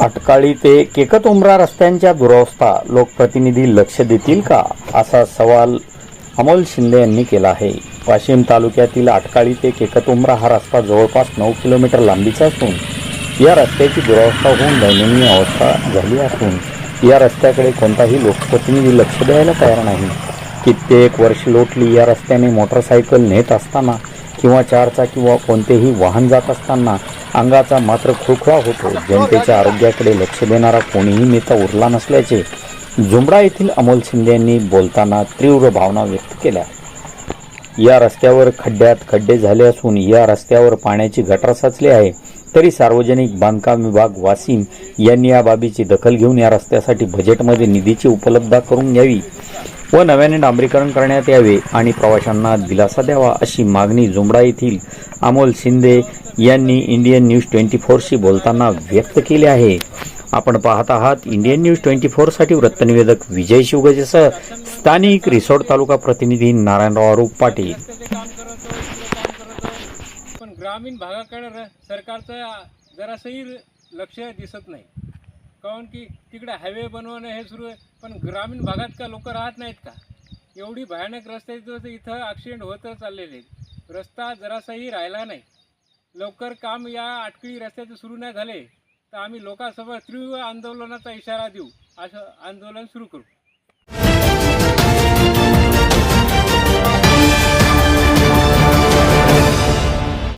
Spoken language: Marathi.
अटकाळी ते केकतउमरा रस्त्यांच्या दुरावस्था लोकप्रतिनिधी लक्ष देतील का? असा सवाल अमोल शिंदे यांनी केला आहे. वाशिम तालुक्यातील अटकाळी ते केकतउमरा हा रस्ता जवळपास नऊ किलोमीटर लांबीचा असून या रस्त्याची दुरावस्था होऊन दयनीय अवस्था झाली असून या रस्त्याकडे कोणताही लोकप्रतिनिधी लक्ष द्यायला तयार नाही. कित्येक वर्ष लोटली या रस्त्याने मोटरसायकल नेत असताना किंवा चारचा किंवा कोणतेही वाहन जात असताना अंगाचा मात्र खुरखुरा होतो. जनतेच्या आरोग्याकडे लक्ष देणारा कोणीही नेता उरला नसल्याचे जुमडा येथील अमोल शिंदे यांनी बोलताना तीव्र भावना व्यक्त केल्या. या रस्त्यावर खड्ड्यात खड्डे झाले असून या रस्त्यावर पाण्याची गटर साचली आहे. तरी सार्वजनिक बांधकाम विभाग वासिम यांनी या बाबीची दखल घेऊन या रस्त्यासाठी बजेटमध्ये निधीची उपलब्धता करून घ्यावी. व नव्याने डांबरीकरण करण्यात यावे आणि प्रवाशांना दिलासा द्यावा अशी मागणी जुमडा येथील अमोल शिंदे यांनी इंडियन न्यूज ट्वेंटी फोरशी बोलताना व्यक्त केली आहे. आपण पाहत आहात इंडियन न्यूज ट्वेंटी फोरसाठी वृत्तनिवेदक विजय शिवगजेसह स्थानिक रिसोड तालुका प्रतिनिधी नारायणराव अरूप पाटील. पण ग्रामीण भागाकडे सरकारचं जरासही लक्ष दिसत नाही. काऊन की तिकडे हायवे बनवणं हे सुरू आहे. पण ग्रामीण भागात का लोक राहत नाहीत का? एवढी भयानक रस्ते इथं ॲक्सिडेंट होतच चाललेले आहेत. रस्ता जरासाही राहिला नाही. लवकर काम या आटकळी रस्त्याचे सुरू नाही झाले तर आम्ही लोकांसमोर तीव्र आंदोलनाचा इशारा देऊ असं आंदोलन सुरू करू.